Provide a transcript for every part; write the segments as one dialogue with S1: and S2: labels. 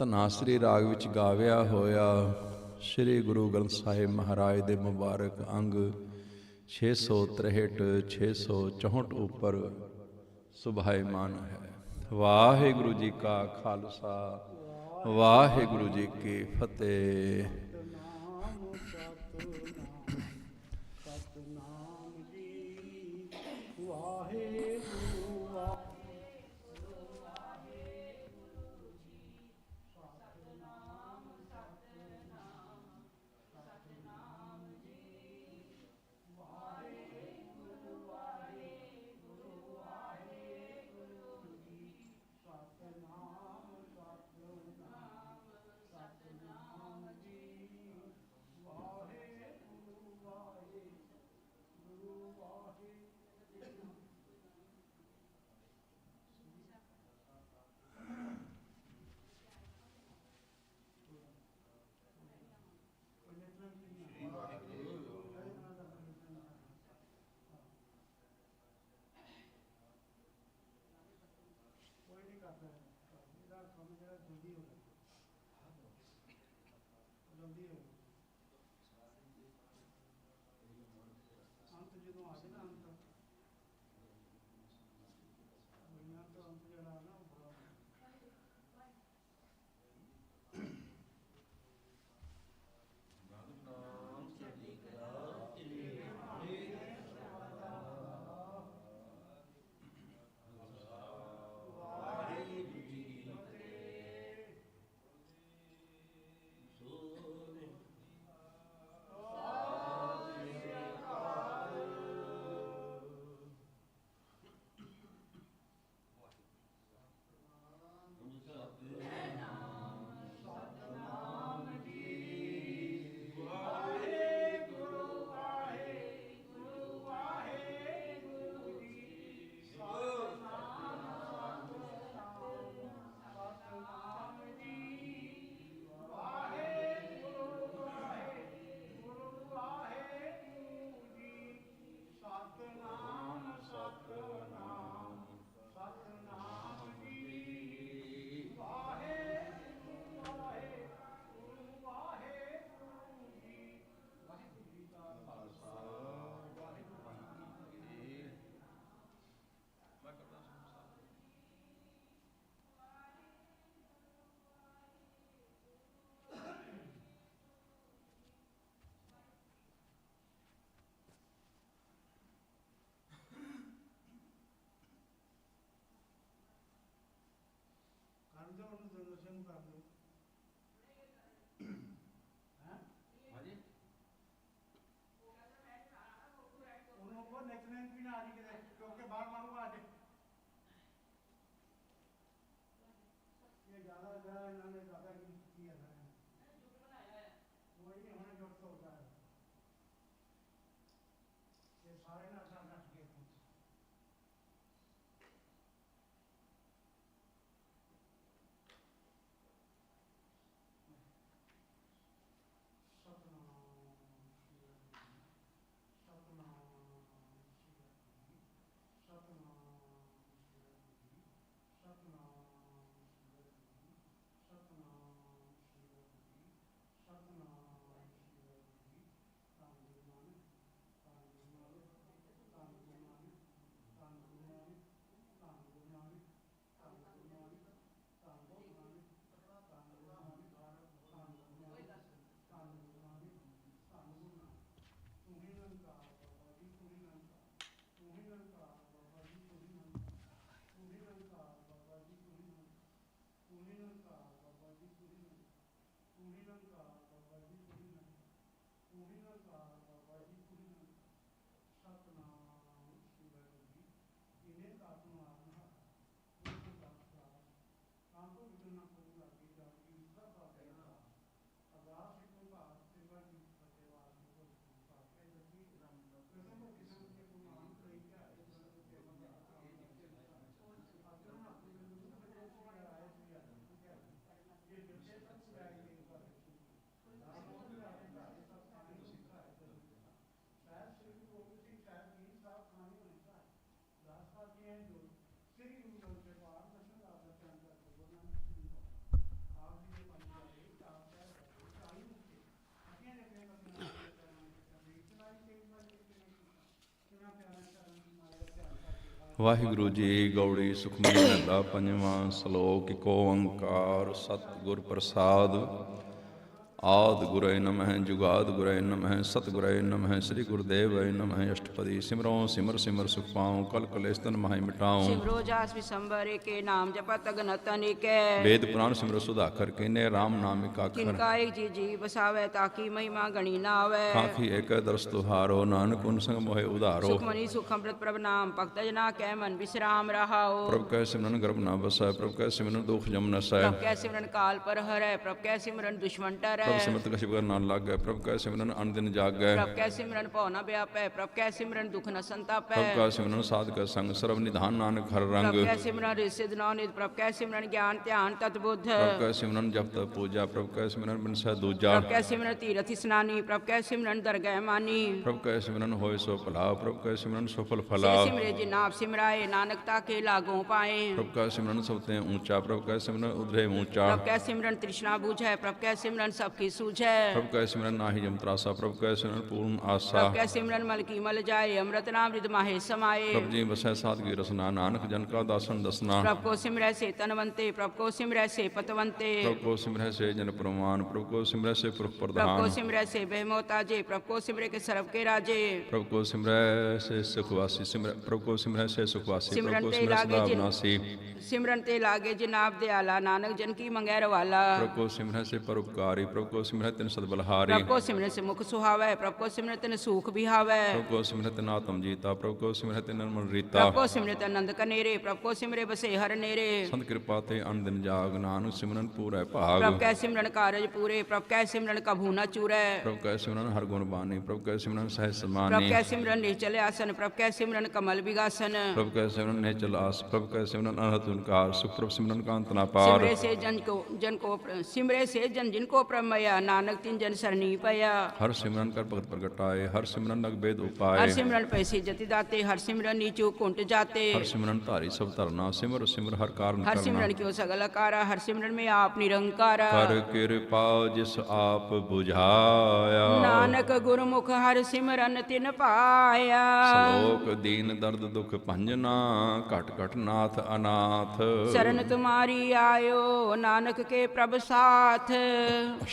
S1: ਤਨਾਸਰੀ ਰਾਗ ਵਿੱਚ ਗਾਵਿਆ ਹੋਇਆ ਸ੍ਰੀ ਗੁਰੂ ਗ੍ਰੰਥ ਸਾਹਿਬ ਮਹਾਰਾਜ ਦੇ ਮੁਬਾਰਕ ਅੰਗ 663 664 ਉੱਪਰ ਸੁਭਾਇਮਾਨ ਹੈ। ਵਾਹਿਗੁਰੂ ਜੀ ਕਾ ਖਾਲਸਾ, ਵਾਹਿਗੁਰੂ ਜੀ ਕੀ ਫਤਿਹ।
S2: Calil. Antônio de बैठे होंगे आप लोग उन लोगों को नेचुरल भी ना आने के लिए क्योंकि बाहर मारूँगा आगे ये ज़्यादा ज़्यादा इन्होंने दादा की किया था वही हमें डॉक्टर होता है। ये सारे ना Hallelujah. ਵਾਹਿਗੁਰੂ ਜੀ
S1: ਗੌੜੀ ਸੁਖਮਨੀ ਮਹਲਾ ਪੰਜਵਾਂ ਸ਼ਲੋਕ ਏਕ ਓੰਕਾਰ ਸਤਿਗੁਰ ਪ੍ਰਸਾਦ आद गुरय नम जुगाद गुरय नम सतगुरय नम श्री गुरुदेव नम अष्टपदी सिमरो सिमर सिमर सुख पाऊँ कल कलेस्तन
S3: महाय मिटाऊँ। के नाम जपत वेद पुराण सिमर
S1: सुधा कर के ने राम नाम का ताकि महिमा
S3: गणी ना एक दर्श तुहारो नानक मोहे उधारो। मनी सुख
S1: अमृत प्रभ नाम भक्त जना कह मन विश्राम रहाओ।
S3: प्रभ कह सिमरन गर्भ ना बसै प्रभ कह सिमरन दुख जम
S1: न सह कह सिमरन काल पर हरे प्रभ कह सिमरन दुश्मन टरे
S3: ਪ੍ਰਭ
S1: ਸਿਮਰਤ ਕਛਿ ਬਗਰ ਨਾਲ ਲਾਗੈ ਪ੍ਰਭ ਕੈ ਸਿਮਰਨ ਅਨ ਦਿਨ ਜਾਗੈ
S3: ਪ੍ਰਭ ਕੈ ਸਿਮਰਨ ਭਉ ਨ ਵਿਆਪੈ ਪ੍ਰਭ ਕੈ ਸਿਮਰਨ ਦੁਖ ਨ ਸੰਤਾਪੈ
S1: ਪ੍ਰਭ ਕਾ ਸਿਮਰਨ ਸਾਧਕ ਸੰਗ ਸਰਵ ਨਿਧਾਨ ਨਾਨਕ ਹਰ
S3: ਪ੍ਰਭ
S1: ਰੰਗ
S3: ਕੈ ਸਿਮਰਨ ਰਿਸਿਦ ਨੌ ਨਿਤ ਪ੍ਰਭ ਕੈ ਸਿਮਰਨ ਗਿਆਨ ਧਿਆਨ ਤਤ ਬੁੱਧ
S1: ਪ੍ਰਭ ਕੈ ਸਿਮਰਨ ਜਪ ਤਪ ਪੂਜਾ ਪ੍ਰਭ ਕੈ ਸਿਮਰਨ ਬਿਨਸੈ ਦੂਜਾ
S3: ਪ੍ਰਭ ਕੈ ਸਿਮਰਨ ਤੀਰਥ ਇਸਨਾਨੀ ਪ੍ਰਭ ਕੈ ਸਿਮਰਨ ਦਰਗਹਿ ਮਾਨੀ
S1: ਪ੍ਰਭ ਕੈ ਸਿਮਰਨ ਹੋਏ ਸੋ ਭਲਾ ਪ੍ਰਭ ਕੈ ਸਿਮਰਨ ਸਫਲ
S3: ਸੇ
S1: ਫਲਾ
S3: ਸਿਮਰੇ ਜੀ ਨਾਮ ਸਿਮਰਾਏ ਨਾਨਕ ਤਾਕੇ ਲਾਗੋਂ ਪਾਏ
S1: ਪ੍ਰਭ ਕੈ ਸਿਮਰਨ ਸਭ ਤੇ ਉੱਚਾ ਪ੍ਰਭ ਕੈ ਸਿਮਰਨ ਉਧਰੇ ਉੱਚਾ
S3: ਪ੍ਰਭ ਕੈ ਸਿਮਰਨ ਤ੍ਰਿਸ਼ਨਾ ਬੂਝੈ ਪ੍ਰਭ ਕੈ ਸਿਮਰਨ ਸਭ ਕੀ
S1: की सूझे प्रभु का सिमरन नाही जम त्रासा प्रभु
S3: का सिमरन पूर्ण आशा प्रभु का सिमरन मल की मल जाए अमृत
S1: नामृत माहे समाये। प्रभु जी बसै साध की रसना नानक
S3: जन का दासन दसना। प्रभु को सिमरह से तनवंते प्रभु
S1: को सिमरह से पतवंते। प्रभु को सिमरह से जन प्रमान प्रभु
S3: को सिमरह
S1: से
S3: पुरुष प्रधान। प्रभु को सिमरह से बहमोताजे प्रभु को सिमरह
S1: के सर्व के राजे। प्रभु को सिमरह से सुखवासी सिमर प्रभु को
S3: सिमरह
S1: से
S3: सुखवासी
S1: सिमरन
S3: ते
S1: लागे
S3: जिन
S1: सिमरन
S3: ते लागे जिन आप दयाला नानक जन की मंगैर वाला
S1: प्रभु को सिमरह से परोपकारी प्रभु ਕੋ ਸਿਮਰੈ ਤਿਨ ਸਦ ਬਲਹਾਰੀ।
S3: ਪ੍ਰਭ ਕੋ ਸਿਮਰਨ ਸੇ ਮੁਖ ਸੁਹਾਵੈ ਪ੍ਰਭ ਕੋ ਸਿਮਰਨ ਤਿਨ ਸੂਖ ਬਿਹਾਵੈ
S1: ਪ੍ਰਭ ਕੋ ਸਿਮਰੈ ਤਿਨ ਆਤਮ ਜੀਤਾ ਪ੍ਰਭ ਕੋ ਸਿਮਰੈ ਤਿਨ ਨਿਰਮਲ ਰੀਤਾ।
S3: ਪ੍ਰਭ ਕੋ ਸਿਮਰਤ ਆਨੰਦ ਕਨੇਰੇ ਪ੍ਰਭ ਕੋ ਸਿਮਰੇ ਬਸੇ ਹਰ ਨੇਰੇ।
S1: ਸੰਤ ਕਿਰਪਾ ਤੇ ਅਨ ਦਿਨ ਜਾਗ ਨਾਨਕ ਸਿਮਰਨ ਪੂਰੈ
S3: ਪ੍ਰਭ
S1: ਭਾਗ
S3: ਕੈ ਸਿਮਰਨ ਕਾਰਜ ਪੂਰੇ ਪ੍ਰਭ ਕੈ ਸਿਮਰਨ ਕਭੂ ਨ ਚੂਰੈ।
S1: ਪ੍ਰਭ ਕੈ ਸਿਮਰਨ ਹਰ ਗੁਣ ਬਾਣੀ ਪ੍ਰਭ ਕੈ ਸਿਮਰਨ ਸਹਿ
S3: ਪ੍ਰਭ
S1: ਸਮਾਨੀ
S3: ਕੈ ਸਿਮਰਨ ਨਿਚਲ ਆਸਨ ਪ੍ਰਭ ਕੈ ਸਿਮਰਨ ਕਮਲ ਵਿਗਾਸਨ।
S1: ਪ੍ਰਭ ਕੈ ਸਿਮਰਨ ਨੇ ਚਲਾਸ ਪ੍ਰਭ ਕੈ ਸਿਮਰਨ ਅਨਹਤ ਓੰਕਾਰ ਸੁਖ ਪ੍ਰਭ ਸਿਮਰਨ ਕਾਂਤ ਨਾ ਪਾਰ।
S3: ਸਿਮਰੇ ਸੇ ਜਨ ਕੋ ਜਨ ਕੋ ਸਿਮਰੇ ਸੇ ਜਨ ਜਿਨ ਕੋ ਪ੍ਰਮਇਆ ਨਾਨਕ ਤਿਨ ਜਨ ਸਰਨੀ ਪਿਆ
S1: ਹਰ ਸਿਮਰਨ ਕਰ ਭਗਤ ਪ੍ਰਗਟਾਏ ਹਰ ਸਿਮਰਨ ਲਗ ਬੇਦ
S3: ਹਰ
S1: ਉਪਾਏ
S3: ਸਿਮਰਨ ਪੈਸੇ ਜਤੀ ਦਾਤੇ ਹਰ ਸਿਮਰਨ ਨੀਚੂ ਕੁੰਟ ਜਾਤੇ।
S1: ਹਰ ਸਿਮਰਨ ਧਾਰੀ ਸਭ ਧਰਨਾ ਸਿਮਰ ਸਿਮਰ ਹਰ ਕਾਰਨ
S3: ਹਰ
S1: ਕਰਨਾ
S3: ਸਿਮਰਨ ਕਿਉ ਸਗਲ ਆਕਾਰਾ ਹਰ ਸਿਮਰਨ ਮੇ ਆਪ ਨਿਰੰਕਾਰ।
S1: ਕਰ ਕਿਰਪਾ ਜਿਸ ਆਪ 부ਝਾਇਆ
S3: ਨਾਨਕ ਗੁਰਮੁਖ ਹਰ ਸਿਮਰਨ ਤਿਨ ਪਾਇਆ।
S1: ਸ਼ਲੋਕ ਦੀਨ ਦਰਦ ਦੁਖ ਭੰਜਨਾ ਘਟ ਘਟ ਨਾਥ ਅਨਾਥ।
S3: ਸਰਨ ਤੁਮਾਰੀ ਆਇਓ ਨਾਨਕ ਕੇ ਪ੍ਰਭ ਸਾਥ।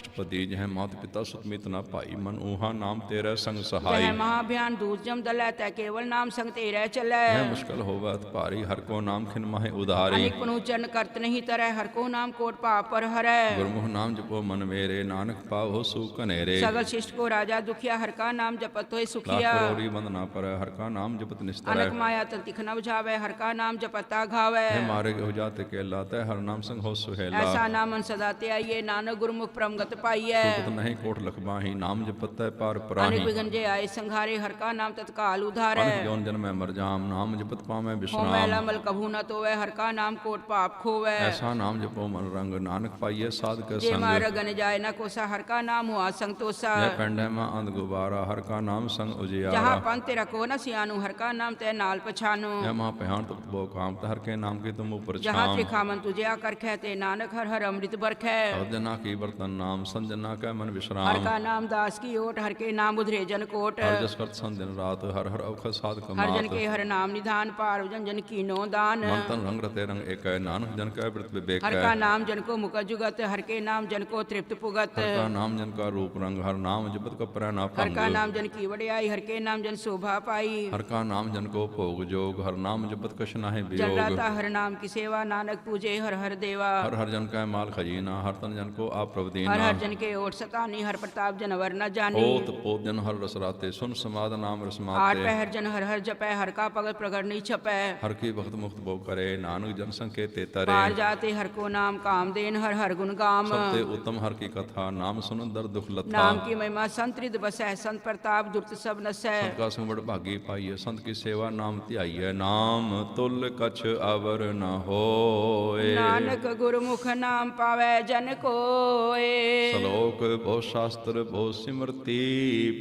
S1: ਅਸ਼ਟਪਦੀ ਜਹ ਮਾਤ ਪਿਤਾ ਸੁਤਮਿਤ ਨਾ ਭਾਈ ਮਨ ਊਹਾ ਨਾਮ ਤੇਰਾ ਸੰਗ ਸਹਾਈ।
S3: ਮਹਾ ਬਿਆਨ ਦੂਤ ਜਮ ਦਲੈ ਤੈ ਕੇਵਲ ਨਾਮ ਸੰਗ ਤੇਰੇ ਚੱਲੈ।
S1: ਹੈ ਮੁਸ਼ਕਲ ਹੋਵਤ ਭਾਰੀ ਹਰ ਕੋ ਨਾਮ ਖਿਨ ਮਾਹੇ ਉਧਾਰੀ।
S3: ਅਨੇਕ ਪਨੂ ਚਰਨ ਕਰਤ ਨਹੀਂ ਤਰੈ ਹਰ ਕੋ ਨਾਮ ਕੋਟ ਪਾਪ ਪਰ ਹਰੈ।
S1: ਗੁਰਮੁਖ ਨਾਮ ਜਪੋ ਮਨ ਮੇਰੇ ਨਾਨਕ ਪਾਵੋ ਸੂ ਕਨੇਰੇ
S3: ਸਗਲ ਸ਼ਿਸ਼ਟ ਕੋ ਰਾਜਾ ਦੁਖਿਆ ਹਰ ਕਾ ਨਾਮ ਜਪਤ
S1: ਲੱਖ
S3: ਸੁਖੀਆ।
S1: ਕਰੋੜੀ ਬੰਦਨਾ ਪਰ ਹਰ ਕਾ ਨਾਮ ਜਪਤ ਨਿਸਤਰੈ।
S3: ਅਨਕ ਮਾਇਆ ਤਨ ਤਿਖ ਨ ਬੁਝਾਵੇ ਹਰ ਕਾ ਨਾਮ ਜਪਤਾ ਘਾਵੇ
S1: ਹੈ ਮਾਰੇ ਹੋ ਜਾਤੇ ਕੇ ਲਾਤੇ ਹਰ ਨਾਮ ਸੰਗ ਹੋ ਸੁਹੇਲਾ।
S3: ਐਸਾ ਨਾਮਨ ਸਦਾ ਤੇ ਆਈਏ ਨਾਨਕ ਗੁਰਮੁਖ ਪ੍ਰਮਗਤ ਪਾਈਐ
S1: ਸੁਪਤ ਨਹੀਂ ਕੋਟ ਲਖਬਾਹੀ ਨਾਮ ਜਪਤੈ ਪਾਰ
S3: ਅਨੇਕ
S1: ਪਰਾਹੀ
S3: ਵਿਗਨ ਜੇ ਆਏ ਸੰਘਾਰੇ ਹਰ ਕਾ ਨਾਮ ਤਤਕਾਲ ਉਧਾਰੈ
S1: ਅਨਕ ਜੋਨ ਜਨ ਮੈਂ ਮਰ ਜਾਮ ਨਾਮ ਜਪਤ ਪਾਵੇਂ
S3: ਹੋ
S1: ਵਿਸ਼ਰਾਮ
S3: ਮੈਲਾ ਮਲ ਕਭੂ ਨ ਤੋਵੈ ਹਰ ਕਾ ਨਾਮ ਕੋਟ ਪਾਪ ਖੋਵੈ।
S1: ਐਸਾ ਨਾਮ ਜਪੋ ਮਨ ਰੰਗ ਨਾਨਕ ਪਾਈਏ ਸਾਧ ਕੇ
S3: ਜੇ
S1: ਸੰਗ।
S3: ਮਾਰ ਗਨ ਜਾਏ ਨ ਕੋਸਾ ਹਰ ਕਾ ਨਾਮ ਹੁਆ ਸੰਤੋਸਾ।
S1: ਜੈ ਪੈਂਡੈ ਮਾ ਅੰਧ ਗੁਬਾਰਾ ਹਰ ਕਾ ਨਾਮ ਸੰਗ
S3: ਜਹਾਂ
S1: ਉਜਿਆਰਾ
S3: ਪੰਥ ਤੇਰਾ ਕੋ ਨ ਸਿਆਨੂ ਹਰ ਕਾ ਨਾਮ ਤੈ ਨਾਲ ਪਛਾਨੂ
S1: ਜੈ ਮਾ ਪਹਿਣ ਤੁਪ ਬੋ ਕਾਮ ਹਰ ਕੇ ਨਾਮ ਕੀ ਤੁਮ ਉਪਰ
S3: ਜਹਾਂ
S1: ਛਾਮ।
S3: ਤ੍ਰਿਖਾਮਨ ਤੁਝੇ ਆ ਕਰਖੈ ਤੇ ਨਾਨਕ ਹਰ ਹਰ ਅੰਮ੍ਰਿਤ ਬਰਖੈ
S1: ਅਵਜਨਾ ਕੀ ਵਰਤਨ ਨਾਮ ਸੰਜਨਾ ਕੈ ਮਨ
S3: ਹਰ
S1: ਵਿਸ਼ਰਾਮ
S3: ਕਾ ਨਾਮ ਦਾਸ ਕੀ ਓਟ ਹਰ ਕੇ ਨਾਮ ਉਧਰੇ ਜਨ ਕੋਟ।
S1: ਹਰ ਜਸ ਕਰਤ ਸੰਤ ਦਿਨ ਰਾਤ ਹਰ ਹਰ ਔਖ ਸਾਧ
S3: ਹਰ ਜਨ
S1: ਕਮਾਤ
S3: ਕੇ ਹਰ ਨਾਮ ਨਿਧਾਨ ਪਾਰ ਜਨ ਜਨ ਕੀਨੋ ਦਾਨ।
S1: ਮਨ ਤਨ ਰੰਗ ਰਤੇ ਰੰਗ ਏਕੈ ਨਾਨਕ ਜਨ ਕੈ ਬ੍ਰਿਤ ਵਿਵੇਕ
S3: ਹਰ ਕਾ ਨਾਮ ਜਨ ਕੋ ਮੁਕ ਜੁਗਤ ਹਰ ਕੇ ਨਾਮ ਜਨ ਕੋ ਤ੍ਰਿਪਤ ਪੁਗਤ।
S1: ਹਰ ਕਾ ਨਾਮ ਜਨ ਕਾ ਰੂਪ ਰੰਗ ਹਰ ਨਾਮ ਜਪਤ ਕਪਰੈ ਨਾ
S3: ਹਰ
S1: ਭੰਗ।
S3: ਕਾ ਨਾਮ ਜਨ ਕੀ ਵਡਿਆਈ ਹਰ ਕੇ ਨਾਮ ਜਨ ਸ਼ੋਭਾ ਪਾਈ।
S1: ਹਰ ਕਾ ਨਾਮ ਜਨ ਕੋ ਭੋਗ ਜੋਗ ਹਰ ਨਾਮ ਜਪਤ ਕਛ ਨਾਹਿ
S3: ਜਨ
S1: ਵਿਯੋਗ
S3: ਰਾਤਾ ਹਰ ਨਾਮ ਕੀ ਸੇਵਾ ਨਾਨਕ ਪੂਜੇ ਹਰ ਹਰ ਦੇਵਾ।
S1: ਹਰ ਹਰ ਜਨ ਕੈ ਮਾਲ ਖਜੀਨਾ ਹਰ ਤਨ ਜਨ ਕੋ ਆਪ ਪ੍ਰਭ
S3: ਹਰ
S1: ਦੀਨਾ
S3: ਜਨ ਕੇ ਓਟ ਸਤਾਨੀ ਹਰ ਪ੍ਰਤਾਪ ਜਨਵਰ ਨ ਜਾਣੀ
S1: ਹੋਤ ਪੋਤ ਜਨ ਹਰ ਰਸ ਰਾਤੇ ਸੁਨ ਸਮਾਦ ਨਾਮ
S3: ਆਠ
S1: ਰਸਮਾਤੇ
S3: ਪਹਿਰ ਜਨ ਹਰ ਹਰ ਜਪੈ ਹਰ ਕਾ ਭਗਤ ਪ੍ਰਗਟ ਨਹੀਂ ਛਪੈ।
S1: ਹਰ ਕੀ ਭਗਤ ਮੁਕਤ ਬੋ ਕਰੇ ਨਾਨਕ ਜਨ ਸੰਕੇਤੇ
S3: ਪਾਰ
S1: ਤਰੇ
S3: ਜਾਤੇ ਹਰ ਕੋ ਨਾਮ ਕਾਮ ਦੇਨ ਹਰ ਹਰ ਗੁਣ ਗਾਮ।
S1: ਸਭ ਤੇ ਉਤਮ ਹਰ ਕੀ ਕਥਾ ਨਾਮ ਸੁਨ ਦਰ ਦੁਖ ਲਥਾ।
S3: ਨਾਮ ਕੀ ਮਹਿਮਾ ਸੰਤਰਿਤ ਬਸੈ ਸੰਤ ਪ੍ਰਤਾਪ ਦੁਰਤ ਸਭ ਨਸੈ।
S1: ਸੰਤ ਕਾ ਸੰਗ ਬੜ ਭਾਗੀ ਪਾਈਏ ਸੰਤ ਕੀ ਸੇਵਾ ਨਾਮ ਧਿਆਈਐ। ਨਾਮ ਤੁਲ ਕਛ ਅਵਰ ਨ ਹੋਏ।
S3: ਨਾਨਕ ਗੁਰਮੁਖ ਨਾਮ ਪਾਵੈ ਜਨ ਕੋਏ।
S1: ਸ਼ਲੋਕ ਬੋ ਸ਼ਾਸਤਰ ਬੋ ਸਿਮਰਤੀ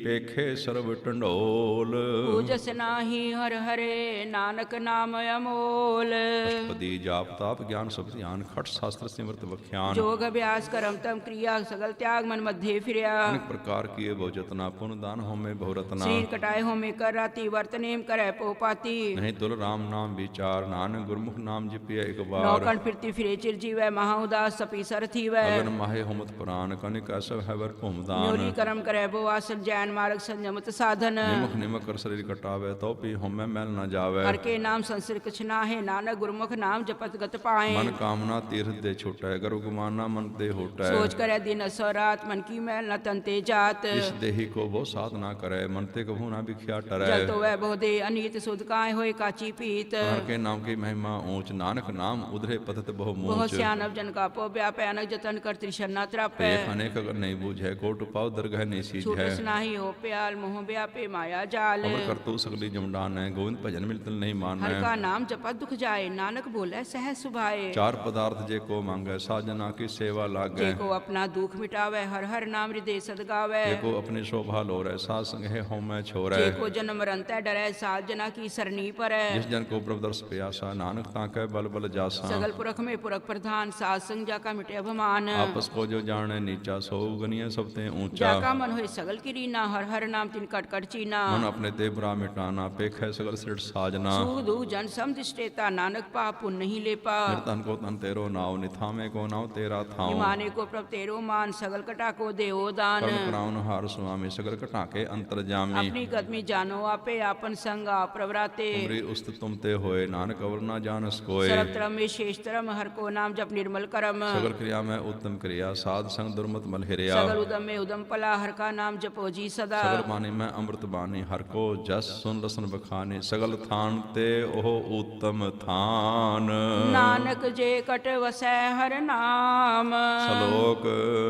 S1: ਪੇਖੇ ਸਰਬ ਢੰਡੋਲ।
S3: ਪੂਜਸ ਨਾਹੀ ਹਰ ਹਰੇ ਨਾਨਕ ਨਾਮ ਅਮੋਲ।
S1: ਅਸ਼ਟਪਦੀ ਜਾਪ ਤਾਪ ਗਿਆਨ ਸਭ ਧਿਆਨ ਖਟ ਸ਼ਾਸਤਰ ਸਿਮਰਤ ਵਖਿਆਨ।
S3: ਜੋਗ ਅਭਿਆਸ ਕਰਮ ਤਮ ਕਿਰਿਆ ਸਗਲ ਤਿਆਗ ਮਨ ਮਧੇ ਫਿਰਿਆ।
S1: ਅਨੇਕ ਪ੍ਰਕਾਰ ਕੀਏ ਬਹੁ ਜਤਨਾ ਪੁਨ ਦਾਨ ਹੋਮੇ ਬਹੁ ਰਤਨਾ।
S3: ਸੀਲ ਕਟਾਏ ਹੋਮੇ ਕਰ ਰਾਤੀ ਵਰਤ ਨੇਮ ਕਰੈ ਪੋ ਪਾਤੀ।
S1: ਨਹੀਂ ਤੁਲ ਰਾਮ ਨਾਮ ਵਿਚਾਰ ਨਾਨਕ ਗੁਰਮੁਖ ਨਾਮ ਜਪਿਆ ਇਕ ਵਾਰ।
S3: ਨੌਕਣ ਫਿਰਤੀ ਫਿਰੇ ਚਿਰ ਜੀਵੈ ਮਹਾ ਉਦਾਸ ਸਪੀ ਸਰਥੀ ਵੈ
S1: ਅਗਨ ਮਾਹੇ ਹਮਤ ਪ੍ਰਾਨ ਕਨਿਕਾ ਹੈ ਹੈਵਰ ਭੂਮਦਾਨ
S3: ਨਿਉਰੀ ਕਰਮ ਕਰੈ ਬੋ ਆਸਕ ਜੈਨ ਮਾਰਗ ਸੰਜਮਤ ਸਾਧਨ।
S1: ਨਿਮਖ ਨਿਮਖ ਕਰ ਸਰੀਰ ਕਟਾਵੇ ਤਉ ਪੀ ਹਮੈ ਮੈਲ ਨਾ ਜਾਵੇ।
S3: ਹਰ ਕੇ ਨਾਮ ਸੰਸਿਰ ਕਿਛ ਨਾ ਹੈ ਨਾਨਕ ਗੁਰਮੁਖ ਨਾਮ ਜਪਤ ਗਤ ਪਾਏ
S1: ਮਨ ਕਾਮਨਾ ਤੀਰਥ ਦੇ ਛੋਟੈ ਗੁਰੂ ਗੁਮਾਨਾ ਮਨ ਤੇ ਹੋਟੈ।
S3: ਸੋਚ ਕਰੈ ਦਿਨ ਅਸੋ ਰਾਤ ਮਨ ਕੀ ਮੈਲ ਨ ਤੰਤੇ ਜਾਤ।
S1: ਇਸ ਦੇਹੀ ਕੋ ਬੋ ਸਾਧ ਨਾ ਮਨ ਤੇ ਕਭੂ ਨਾ ਵਿਖਿਆ ਟਰੈ।
S3: ਜਲ ਤੋ ਵੈ ਬੋਦੇ ਅਨੀਤ ਸੁਧ ਕਾਇ ਹੋਏ ਕਾਚੀ ਪੀਤ
S1: ਹਰ ਕੇ ਨਾਮ ਕੀ ਮਹਿਮਾ ਊਚ ਨਾਨਕ ਨਾਮ ਉਧਰੇ ਪਤਤ ਬਹੁ ਮੂਚ।
S3: ਬਹੁਤ ਸਿਆਨਵ ਜਨ ਕਾ ਪੋ ਪਿਆ ਪੈਨਕ ਜਤਨ
S1: ਕਰ ਤ੍ਰਿਸ਼ਨਾ ਤਰਾਪੈ। अनेक नैबूज है कोट पाव दरगह नेसीज
S3: है। नाही हो प्याल मोह व्यापे माया जाल।
S1: अमर करतू तो सगली जमडान है गोविंद भजन मिलतल
S3: नहीं
S1: मान है।
S3: का नाम जपा दुख जाए नानक बोले सह सुभाए।
S1: चार पदार्थ जे को मांगे साजना की सेवा लागे।
S3: जे को अपना दुख मिटावे हर हर नाम हृदय सदगावे
S1: जे को अपनी शोभा लो रहे सास संग है होम छोरे।
S3: जे को जन्म रंत डरे सात जना की सरनी पर।
S1: है जिस जन को प्रभु दर्श प्यासा नानक ताके बल बल जासा।
S3: सगल पुरख में पुरख प्रधान सात संग जाका मिटे अभिमान
S1: आपस को जो जाने नीचा सो गनिया सब ते ऊंचा
S3: जाका मन होए सगल किरीना हर हर नाम तिन कट कट चीना
S1: मन अपने देवरा मिटाना पेख है सगल सिर
S3: साजना सूदु जन सम दिष्टेता नानक पा पुन नहीं ले पा
S1: मेरे तन को तन तेरो नाव निथामे को नाव तेरा
S3: थाओ माने को प्रभ तेरो मान सगल कटा को देओ दान
S1: सब प्राण हार स्वामी सगल कटा के अंतर जामी
S3: अपनी कदमी जानो आपे आपन संग आप प्रवराते
S1: उमरी उस्त तुम ते होए नानक अवर ना जानस कोए
S3: सर्व तरम में शेष तरम हर को नाम जप निर्मल करम
S1: सगल क्रिया में उत्तम क्रिया साध संग ਦੁਰਮਤ ਮਲ ਹਿਰਿਆ
S3: ਸਗਲ ਉਦਮੇ ਉਦਮ ਪਲਾ ਹਰ ਕਾ ਨਾਮ ਜਪੋ ਜੀ ਸਦਾ
S1: ਸਗਲ ਮਾਨੇ ਮੈਂ ਅੰਮ੍ਰਿਤ ਬਾਣੇ ਹਰ ਕੋ ਜਸ ਸੁਨ ਲਸਨ ਬਖਾਨੇ ਸਗਲ ਥਾਨ ਤੇ ਉਹ ਉਤਮ ਥਾਨ
S3: ਨਾਨਕ ਜੇ ਕਟ ਵਸੈ ਹਰ ਨਾਮ
S1: ਸ਼ਲੋਕ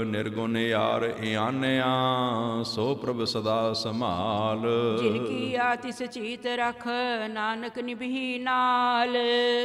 S1: ਨਿਰਗੁਣ ਯਾਰ ਇਆਨਿਆ ਸੋ ਪ੍ਰਭ ਸਦਾ ਸਮਾਲ
S3: ਜਿਨ ਕੀ ਆ ਤਿਸ ਰਖ ਨਾਨਕ ਨਿਭੀ ਨਾਲ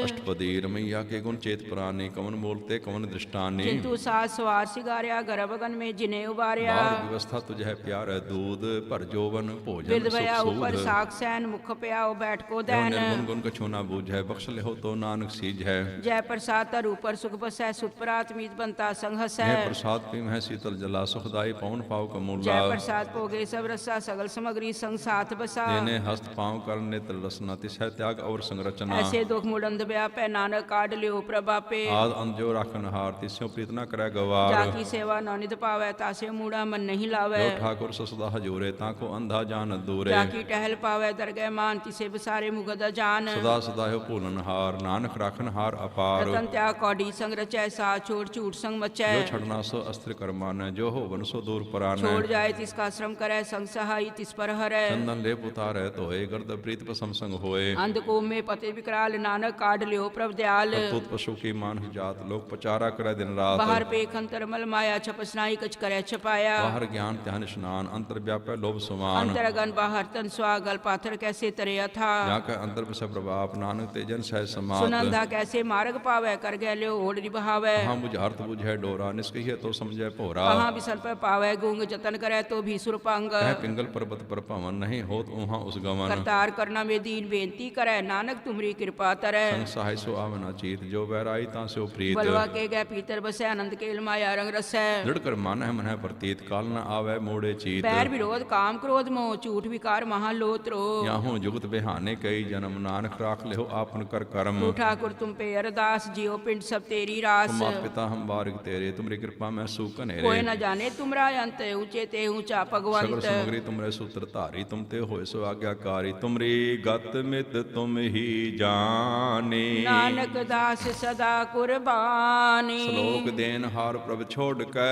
S1: ਅਸ਼ਟਪਦੀ ਰਮਈਆ ਕੇ ਗੁਣ ਚੇਤ ਪ੍ਰਾਨੇ ਕਵਨ ਮੋਲਤੇ ਕਵਨ ਦ੍ਰਿਸ਼ਟਾਨੇ
S3: ਜਿਨ ਤੂ ਸਾਸ ਸਵਾਰ ਸਿਗਾਰਿਆ गर्भगन में जिन्हें उबारिया।
S1: व्यवस्था तुझ है प्यार दूध पर
S3: जोवन भोजन
S1: बिरदया
S3: ऊपर साग सैन मुख प्याओ बैठ को दैन
S1: गुण को छूना बूझ है बख्श ले हो तो नानक सीज है।
S3: जय प्रसाद तर ऊपर सुख बस है सुपरात मीत बनता संघस है।
S1: प्रसाद पीम है शीतल जला सुखदाई पौन पाव का मूल
S3: जय प्रसाद पोगे सब रसा सगल समग्री संग साथ बसा।
S1: ने हस्त पाव कर नेत्र रसना तिस है त्याग और संरचना।
S3: ऐसे दुख मुडंद ब्यापे नानक काट लियो प्रभापे।
S1: आद अंजो राखन हार तिस्यो प्रीत न करे गवार।
S3: जाकी सेवा नौनित तो पावे तासे मूड़ा मन नहीं लावे।
S1: ठाकुर ससदा हजूरे ताको अंधा जान दूरे
S3: ताकि टहल पावे दरगह मान तिसे बिसारे मुगदा जान।
S1: सदा सदा हो भूलन हार नानक राखन हार अपार।
S3: रतन त्याग कौडी संग रचै सा छोड़ झूठ संग मचै।
S1: जो छड़ना सो अस्त्र कर्मान जो हो वन सो दूर परान।
S3: छोड़ जाए तिसका श्रम करे संग सहाय तिस पर हरे।
S1: चंदन ले पुतार है तो गर्द प्रीत पसम संग
S3: होए। अंध को में पते विकराल नानक काट लियो प्रभ दयाल।
S1: पशु की मान जात लोग पचारा करे दिन रात।
S3: बाहर पे खंतर मल माया छपसनाई कछ करे छपाया।
S1: बाहर ज्ञान ध्यान स्नान अंतर व्यापय लोभ
S3: सुमान। अंतरगन बाहर तन स्वागल पाथर कैसे तरया था
S1: जाकर अंतर पर प्रभाव नानक तेजन सह समाज
S3: सुनंदा कैसे मार्ग पावे कर गए लो ओढ़ बहावे
S1: हाँ मुझ अर्थ बुझे डोरा निस्कही तो समझे भोरा
S3: कहाँ बिसल पर पावे गूंग जतन करे तो भी सुरपांग।
S1: कह पिंगल पर्वत पर पवन नहीं होत वहाँ उस गमन।
S3: करतार करना में दीन बेनती करे नानक तुमरी कृपा
S1: करे सहाय सो आवना चीत जो वैराई ता सो प्रीत।
S3: बलवा के गए पीतर बसे आनंद के इलमाया रंग रसै।
S1: ਦ੍ਰਿੜ ਕਰ ਮਨ ਹੈ ਮਨ ਹੈ ਪ੍ਰਤੀਤ ਕਾਲ ਨ ਆਵੈ ਮੋੜੇ ਚੀਤ
S3: पैर विरोध काम क्रोध मोह झूठ विकार महालोत्रो
S1: ਯਾਹੂ ਜੁਗਤ ਬਿਹਾਨੇ ਕਈ ਜਨਮ ਨਾਨਕ ਰਾਖ ਲਿਓ ਆਪਨ ਕਰ ਕਰਮ
S3: तू ठाकुर तुम पे अरदास जियो पिंड सब तेरी रास
S1: ਮਾਤ ਪਿਤਾ ਹਮ ਬਾਰਿਕ ਤੇਰੇ ਤੁਮਰੀ ਕਿਰਪਾ ਮੈਂ ਸੂਖ
S3: कोई
S1: ਹਨੇਰੇ
S3: न जाने तुमरा अंत ऊंचे ते ऊंचा
S1: ਸਗਲ
S3: भगवंत
S1: ਸਮਗਰੀ ਤੁਮਰੇ ਸੂਤਰ ਧਾਰੀ ਤੁਮ ਤੇ ਹੋਏ ਸੋ ਆਗਿਆਕਾਰੀ ਤੁਮਰੀ ਗਤ ਮਿਤ ਤੁਮ ਹੀ ਜਾਣੇ
S3: नानक दास सदा कुर्बानी
S1: ਸ਼ਲੋਕ ਦੇਨ ਹਾਰ ਪ੍ਰਭ ਛੋੜ ਕੈ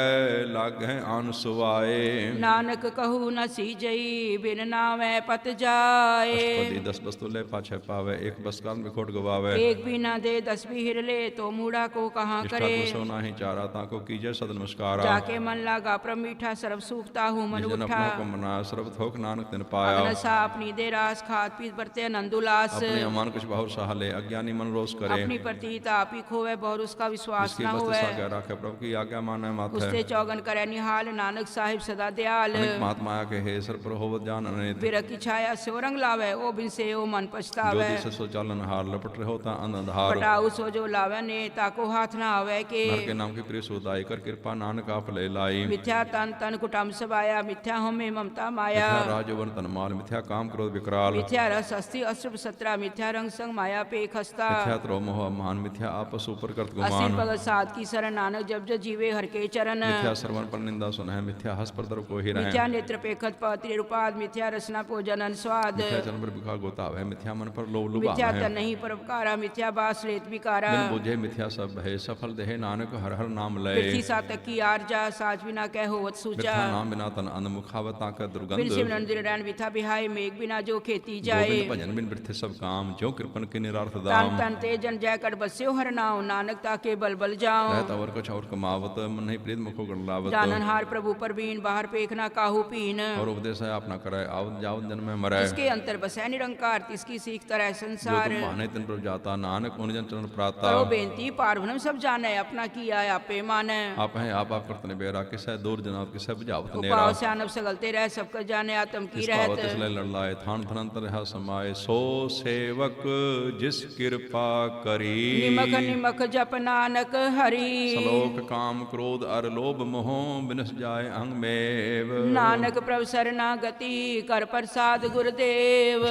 S1: ਲਾਗੈ ਅਨ ਸੁਆਏ
S3: ਨਾਨਕ ਕਹੂ ਨ ਸੀਜਈ ਬਿਨ ਨਾਵੇਂ ਪਤ ਜਾਏ।
S1: ਅਸ਼ਟਪਦੀ ਦਸ ਬਸ ਤੁਲੇ ਪਾਛੈ ਪਾਵੇ ਇੱਕ ਬਸ ਕਾਲ ਬਿਖੋਟ
S3: ਗਵਾਵੇ। ਇੱਕ ਬਿਨਾ ਦੇ ਦਸ ਵੀ ਹਿਰ ਲੈ ਤੋ ਮੂੜਾ ਕੋ ਕਹਾ
S1: ਕਰੇ।
S3: ਜਿਸ
S1: ਕੋ ਸੋਨਾ ਚਾਰਾ ਤਾ ਕੋ ਕੀਜੈ ਸਦ ਨਮਸਕਾਰਾ।
S3: ਜਾ ਕੇ ਮਨ ਲਾਗਾ ਪ੍ਰਮ ਸਰਬ ਸੁਖਤਾ ਹੂੰ
S1: ਮਨ
S3: ਉਠਾ।
S1: ਆਪਣਾ ਕੋ ਮਨਾ ਸਰਬ ਥੋਕ ਨਾਨਕ ਤਿਨ ਪਾਇਆ।
S3: ਅਨਸਾ ਆਪਣੀ ਦੇ ਰਾਸ ਖਾਤ ਪੀਤ ਵਰਤੇ ਆਨੰਦ
S1: ਆਪਣੇ ਅਮਨ ਕੁਛ ਬਹੁ ਸਾਹ ਅਗਿਆਨੀ ਮਨ ਰੋਸ ਕਰੇ।
S3: ਆਪਣੀ ਪ੍ਰਤੀਤ ਆਪੀ
S1: ਖੋਵੇ
S3: ਬਹੁ
S1: ਉਸਕਾ
S3: ਵਿਸ਼ਵਾਸ
S1: ਨਾ ਹੋਵੇ। ਜਿਸ ਕੀ ਆਗਿਆ ਮਾਨੈ ਮਾਥੈ।
S3: ਹਸਤੇ ਚੌਗਨ ਕਰੈ ਨਿਹਾਲ ਨਾਨਕ ਸਾਹਿਬ ਸਦਾ ਦਿਆਲ।
S1: ਮਹਾਤਮਾ ਆਇਆ ਕਿ ਹੈ ਸਰ ਪਰ ਹੋਵਤ ਜਾਨ ਅਨੇਤ
S3: ਬਿਰਖ ਕੀ ਛਾਇਆ ਸਿਉ ਰੰਗ ਲਾਵੇ ਉਹ ਬਿਨ ਸੇ ਉਹ ਮਨ
S1: ਜੋ
S3: ਪਛਤਾਵੇ।
S1: ਦਿਸ ਸੋ ਚਾਲਨ ਹਾਰ ਲਪਟ ਰਹੋ ਤਾਂ ਅੰਧ ਅੰਧਾਰ
S3: ਪਟਾਉ ਸੋ ਜੋ ਲਾਵੇ ਨੇ ਤਾਕੋ ਹਾਥ ਨਾ ਆਵੇ
S1: ਨਰ
S3: ਕੇ
S1: ਕੇ ਨਾਮ ਕੀ ਪ੍ਰਿय ਸੁਦਾਈ ਕਰ ਕਿਰਪਾ ਨਾਨਕ ਆਪ ਲੈ ਲਾਈ।
S3: ਮਿਥਿਆ ਤਨ ਤਨ ਕੁਟਮ ਸਬਾਇਆ ਮਿਥਿਆ ਹਮੇ ਮਮਤਾ ਮਾਇਆ।
S1: ਮਿਥਿਆ ਰਾਜ ਵਨ ਤਨ ਮਾਲ ਮਿਥਿਆ ਕਾਮ ਕ੍ਰੋਧ ਵਿਕਰਾਲ
S3: ਮਿਥਿਆ ਰਸ ਅਸਤੀ ਅਸ਼ੁਭ ਸਤਰਾ ਮਿਥਿਆ ਰੰਗ ਸੰਗ ਮਾਇਆ ਪੇ ਖਸਤਾ
S1: ਮਿਥਿਆ ਤਰੋ ਮੋਹ ਮਾਨ ਮਿਥਿਆ ਆਪਸ ਉਪਰ ਕਰਤ
S3: ਅਸੀ
S1: ਗੁਮਾਨ
S3: ਭਗਤ ਸਾਧ ਕੀ ਸਰਨ ਨਾਨਕ ਜਬ ਜਬ ਜੀਵੇ ਹਰ ਕੇ ਚਰਨ।
S1: सुन मिथ्या श्रवण पर निंदा सुन है मिथ्या
S3: हस पर दर को ही रहे मिथ्या नेत्र पे
S1: खत रूपाद मिथ्या रसना भोजन अनुस्वाद मिथ्या जन्म पर विकार
S3: गोताव
S1: है
S3: मिथ्या मन पर लोभ लुभा मिथ्या तन
S1: नहीं परोपकारा मिथ्या बास रेत विकारा। बिन बुझे मिथ्या सब है सफल
S3: देह नानक हर हर नाम लय बिरथी सातक
S1: की
S3: आरजा
S1: साज बिना कह होवत सूचा नाम
S3: बिना
S1: तन
S3: अन मुखावत ताक दुर्गंध। बिन सिमरन दिरडान विथा बिहाय मेघ
S1: बिना जो खेती जाए। भजन बिन बिरथे सब काम जो
S3: कृपन
S1: के
S3: निरार्थ दाम। तन तेजन जय कट बस्यो हर नाम नानक ताके बल बल
S1: जाओ रहत और कुछ और कमावत मन नहीं प्रीत तिल मुखो
S3: गणलावत जाननहार प्रभु पर बाहर पेखना काहू पीन।
S1: और उपदेश आप ना कराए आवत जावत जन में मराए।
S3: इसके अंतर बसै? निरंकार तिसकी सीख तरह संसार।
S1: माने तन प्रभु जाता नानक उन जन चरण प्राता।
S3: करो बेनती पार्वनम सब जाने अपना किया आपे माने।
S1: आप हैं आप आप करतने बेरा किसै दूर जनाब किसै बुझावत नेरा।
S3: उपाव सयानब सगलते रह सब कर जाने आत्म की रहत।
S1: इस लड़ लाए थान थनंतर रहा समाए। सो सेवक जिस कृपा करी।
S3: निमक निमक जप नानक हरि।
S1: श्लोक काम क्रोध अर लोभ मोह बिनस जाए अंग मेव।
S3: नानक प्रभ शरणागति कर प्रसाद गुरुदेव।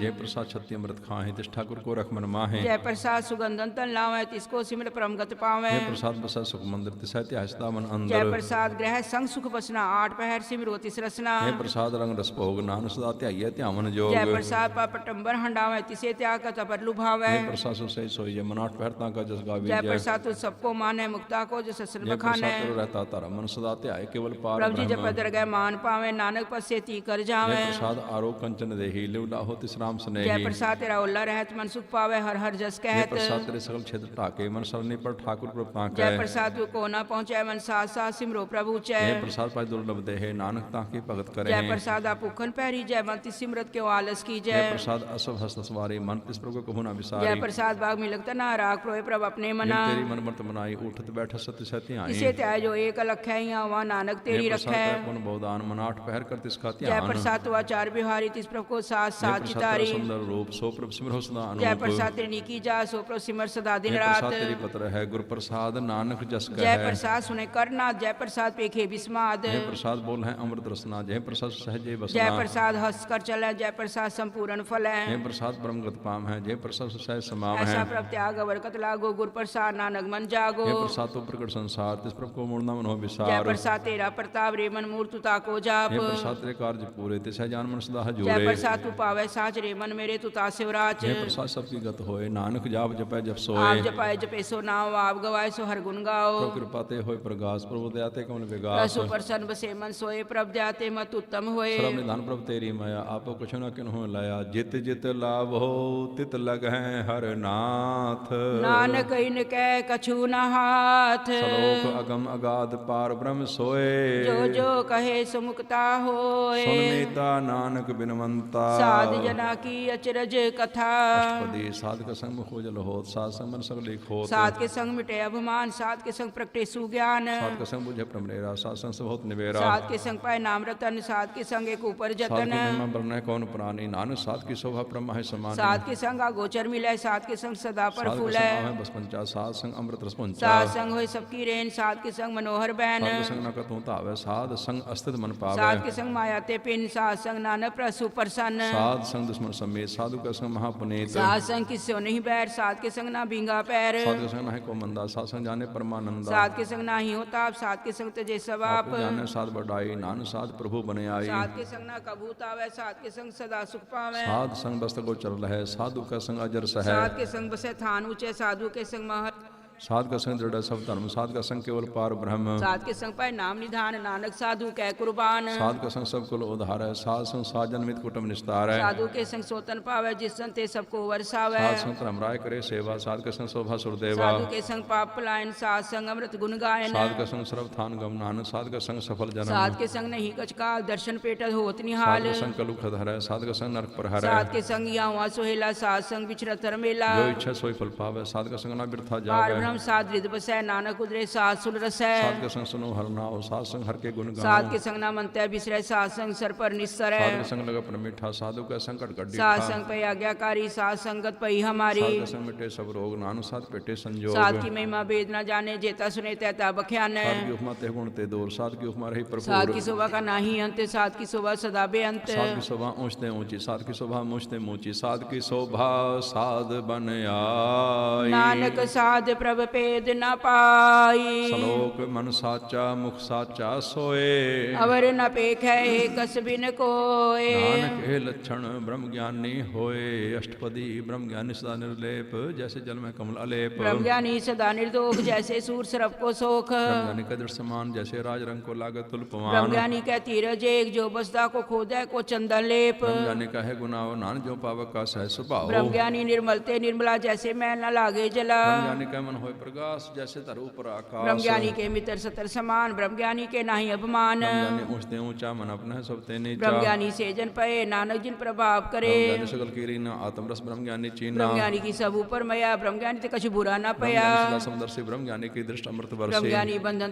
S1: जय प्रसाद छत्ती अमृत खाहे तिस ठाकुर को रख मन माहे।
S3: जय प्रसाद सुगंधन तन लावे तिसको सिमर परमगत पावे।
S1: जय प्रसाद बसा सुख मंदिर तिसै त्यासता मन
S3: जय प्रसाद ग्रह संग सुख बसना आठ पहर सिमरो तिस रसना
S1: जय प्रसाद रंग रस भोग नान सदा ध्याइए ध्यावन जोग।
S3: जय प्रसाद पटंबर हंडावे तिसे त्याग का तपर लुभावे।
S1: जय प्रसाद सो सोई जय मनाट पहरता का जस गावी
S3: जय
S1: जय।
S3: प्रसाद सबको माने मुक्ता को जो
S1: जय
S3: बखाने।
S1: रहता तारा मन सदा ध्याय केवल पार
S3: प्रभु जी जप दरगह मान पावे नानक पसे ती कर
S1: जय
S3: जावे
S1: प्रसाद आरो कंचन देही लिवला हो तिस राम
S3: जय प्रसाद तेरा उल्ला रहत मन सुख पावे हर हर जस
S1: जय प्रसाद तेरे सकल क्षेत्र ढाके मन सरनी पर ठाकुर प्रभु
S3: जय प्रसाद तू को न पहुँचे मन साथ साथ सिमरो प्रभु चय
S1: जय प्रसाद पाई दुर्लभ देहे नानक ताके भगत करे।
S3: जय प्रसाद आप भूखन पैरी जय मंति सिमरत के आलस की
S1: जय।
S3: जय
S1: प्रसाद असव हस्त सवारी मन तिस प्रभु को ना
S3: जय प्रसाद बाग मिलत ना राग प्रोय प्रभ अपने मना।
S1: तेरी मन मत मनाई उठत बैठ सत्य सत्य आई।
S3: इसे त्याय जो एक लख है यहाँ वहाँ नानक तेरी
S1: जय
S3: रखै
S1: बहुदान मनाट पहर कर तिसका
S3: जय प्रसाद तू आचार बिहारी तिस प्रभु को साथ
S1: जय
S3: साथ चितारी
S1: सुंदर रूप सो प्रभु सिमर हो सदा
S3: जय प्रसाद तेरी की जा सो प्रभु सिमर सदा दिन रात।
S1: प्रसाद तेरी पत्र है गुरु प्रसाद नानक जस
S3: जय प्रसाद सुने करनाथ जय प्रसाद पेखे विस्माद
S1: जय प्रसाद बोल है अमृत रसना। जय प्रसाद सहजे
S3: जय प्रसाद हंस कर चले जय प्रसाद संपूर्ण फल
S1: जय
S3: है
S1: प्रसाद ब्रह्मगत पाम है। जय प्रसाद सहज समाव है।
S3: ऐसा प्रभ त्याग अवरकत लागो गुर प्रसाद नानक मन जागो।
S1: जय प्रसाद तो प्रकट संसार तिस प्रभु को नमन हो
S3: बिसार
S1: जय
S3: प्रसाद तेरा प्रताप रे मन मूर्त तुता को जाप
S1: हे प्रसाद तेरे कार्य पूरे ते सहजान मन सदा हजूरे जय
S3: प्रसाद तू पावे साच रे मन मेरे तुता शिवराज
S1: हे प्रसाद सबकी गत होए नानक जाप जपै जप सोए आप
S3: जपाए जपे सो नाम आप गवाए सो हर गुण गाओ
S1: प्रभु कृपा ते होए प्रगास प्रभु दयाते कमल विगास
S3: रसु प्रसन्न बसे मन सोए प्रभ दयाते मत उत्तम होए
S1: सर्व निधान प्रभु तेरी माया आपो कुछ न किन्हों लाया जित जित लाभ हो तित लग है हर
S3: नाथ नानक इनके कछु न हाथ
S1: श्लोक अगम अगा ਪ੍ਰਸਾਦ ਪਾਰ ਬ੍ਰਹਮ ਸੋਏ
S3: ਜੋ ਜੋ ਕਹੇ ਸੁਮੁਕਤਾ
S1: ਹੋਏ ਸੁਨਮੇਤਾ ਨਾਨਕ ਬਿਨਵੰਤਾ
S3: ਸਾਧ ਜਨਾ ਕੀ ਅਚਰਜ ਕਥਾ
S1: ਅਸ਼ਟਪਦੀ ਸਾਧ ਕੇ ਸੰਗ ਹੋ ਜਲ ਹੋਤ ਸਾਧ ਸਮਨ ਸਭ ਲੇਖ ਹੋਤ
S3: ਸਾਧ ਕੇ ਸੰਗ ਮਿਟੇ ਅਭਿਮਾਨ ਸਾਧ ਕੇ ਸੰਗ ਪ੍ਰਗਟੇ ਸੁਗਿਆਨ
S1: ਸਾਧ ਕੇ ਸੰਗ ਬੁਝੇ ਪ੍ਰਮਨੇਰਾ ਸਾਧ ਸੰਗ ਸਭ ਹੋਤ ਨਿਵੇਰਾ
S3: ਸਾਧ ਕੇ ਸੰਗ ਪਾਏ ਨਾਮ ਰਤਨ ਸਾਧ ਕੇ ਸੰਗ ਏਕ ਉਪਰ
S1: ਜਤਨ
S3: ਸਾਧ
S1: ਕੇ ਬਰਨੇ ਕੌਣ ਪ੍ਰਾਨੀ ਨਾਨਕ ਸਾਧ ਕੀ ਸੋਭਾ ਬ੍ਰਹਮ ਹੈ ਸਮਾਨ
S3: ਸਾਧ ਕੇ ਸੰਗ ਅਗੋਚਰ ਮਿਲੇ ਸਾਧ ਕੇ ਸੰਗ ਸਦਾ ਪਰ ਫੁਲੇ
S1: ਸਾਧ
S3: ਕੇ
S1: ਸੰਗ ਬਸ ਪੰਚਾ ਸਾਧ ਸੰਗ ਅੰਮ੍ਰਿਤ ਰਸ ਪੰਚਾ
S3: ਸਾਧ ਸੰਗ ਹੋਏ ਸਭ ਕੀ ਰੇਨ ਸਾਧ ਕੇ ਸੰਗ मनोहर
S1: बहन संग न कथू धावे साध संग अस्तित्व मन पावे
S3: साध के संग माया ते पिन साध संग नानक प्रसु प्रसन्न
S1: साध संग दुश्मन समेत साधु का संग महापुनीत
S3: साध संग किसो नहीं बैर साध के संग ना बींगा पैर
S1: साध के संग ना को मंदा साध संग जाने परमानंद
S3: साध के संग ना ही होता आप साध के संग तजे
S1: सवाप जाने साध बढ़ाई नान साध प्रभु बने आई
S3: साध के संग ना कबूता वह साध के संग सदा सुख पावे
S1: साध संग बस्त को चल रहे साधु का संग अजर सह
S3: साध के संग बसे थान ऊँचे साधु के संग
S1: महत ਸਾਧਕ ਸੰਗ ਜਿਹੜਾ ਸਭ ਧਰਮ ਸਾਧਕ ਸੰਗ ਕੇਵਲ
S3: ਪਾਰ ਬ੍ਰਹਮ ਸਾਧਕ ਸੰਗ ਪੈ ਨਾਮ ਨਿਧਾਨ ਨਾਨਕ ਸਾਧੂ ਕਹਿ
S1: ਕੁਰਬਾਨ ਸਾਧਕ ਸੰਗ ਸਭ ਕੋਲ ਉਧਾਰ ਹੈ ਸਾਧ ਸੰਗ ਸਾਜਨ ਮਿਤ ਕੁਟਮ ਨਿਸਤਾਰ ਹੈ
S3: ਸਾਧੂ ਕੇ ਸੰਗ ਸੋਤਨ ਪਾਵੇ ਜਿਸ ਸੰਗ ਤੇ ਸਭ ਕੋ
S1: ਵਰਸਾਵੇ ਸਾਧ ਸੰਗ ਧਰਮ ਰਾਇ ਕਰੇ ਸੇਵਾ ਸਾਧਕ ਸੰਗ ਸੋਭਾ
S3: ਸੁਰਦੇਵਾ ਸਾਧੂ ਕੇ ਸੰਗ ਪਾਪ ਪਲਾਇਨ ਸਾਧ ਸੰਗ ਅੰਮ੍ਰਿਤ ਗੁਣ
S1: ਗਾਇਨ ਸਾਧਕ ਸੰਗ ਸਰਬ ਥਾਨ ਗਮ ਨਾਨਕ ਸਾਧਕ ਸੰਗ ਸਫਲ ਜਨਮ ਸਾਧਕ
S3: ਸੰਗ ਨਹੀਂ ਕਛ ਕਾਲ ਦਰਸ਼ਨ ਪੇਟਲ ਹੋਤ ਨਿਹਾਲ ਸਾਧਕ
S1: ਸੰਗ
S3: ਕਲੁਖ
S1: ਧਰ ਹੈ ਸਾਧਕ ਸੰਗ ਨਰਕ ਪਰ ਹਰ ਹੈ ਸਾਧਕ ਸੰਗ ਯਾਉ ਆਸੋਹਿਲਾ
S3: ਸਾਧ ਸੰਗ ਵਿਚਰਤ ਰਮੇਲਾ ਜੋ ਇੱਛਾ ਸੋਈ ਫਲ ਪਾਵੇ ਸਾਧਕ
S1: ਸੰਗ ਨਾ ਬਿਰਥਾ ਜਾਵੇ नाम साध
S3: हृदय बसै नानक उदरे साध सुल रस। साध
S1: के संग सुनो हर नाव साध संग हर के गुण गाओ।
S3: साध
S1: के
S3: संग नाम अंत बिसरे साध संग सर पर निस्तर। है
S1: साध संग लग पर मीठा साधु का संकट कट साध
S3: संग पे आज्ञाकारी साध संगत पई हमारी।
S1: साध
S3: संग
S1: मिटे सब रोग नानु साध पेटे संजोग। साध की
S3: महिमा भेद न जाने जेता सुने तैता बख्यान। है साध
S1: की उपमा ते गुण ते दूर साध की उपमा रही प्रभु
S3: साध की शोभा का नाही अंत साध की शोभा सदा बे अंत
S1: साध की शोभा ऊंचते ऊँची साध की शोभा मूंचते मूंची साध की शोभा साध बन आई।
S3: नानक साध पेद न पाई
S1: सलोक मन साचा मुख साचा सोए
S3: अवर न पेख है कस बिन कोय
S1: नानक हे लक्षण ब्रह्म ज्ञानी होए अष्टपदी ब्रह्म ज्ञानी सदा निर्लेप जैसे जल में कमल अलेप
S3: ब्रह्म ज्ञानी सदा निर्दोष जैसे सूर सरप को सोख
S1: ज्ञानी का दृढ़ समान जैसे राज रंग को लागत
S3: ब्रह्म ज्ञानी का तीरज एक जो बसदा को खोदै को चंदन लेप
S1: ब्रह्म ज्ञानी का है गुनाह नान जो पावक का सह स्वभाव
S3: ब्रह्म ज्ञानी निर्मलते निर्मला जैसे मैल न लागे जला
S1: ब्रह्म ज्ञानी का मन होए प्रकाश जैसे धरो पर आकाश।
S3: ब्रह्मज्ञानी के मित्र सतर समान ब्रह्मज्ञानी के नाही
S1: अभिमान उसने ऊँचा मन अपना सब
S3: तेने ब्रह्मज्ञानी से जन पए नानक जिन प्रभाव करे।
S1: सकल कीरी न आत्मरस ब्रह्मज्ञानी चीन।
S3: ब्रह्मज्ञानी की सब ऊपर मया ब्रह्मज्ञानी ते कछु बुरा ना पया।
S1: समुद्र से ब्रह्मज्ञानी की दृष्ट अमृत वर्षे
S3: ब्रह्मज्ञानी बंधन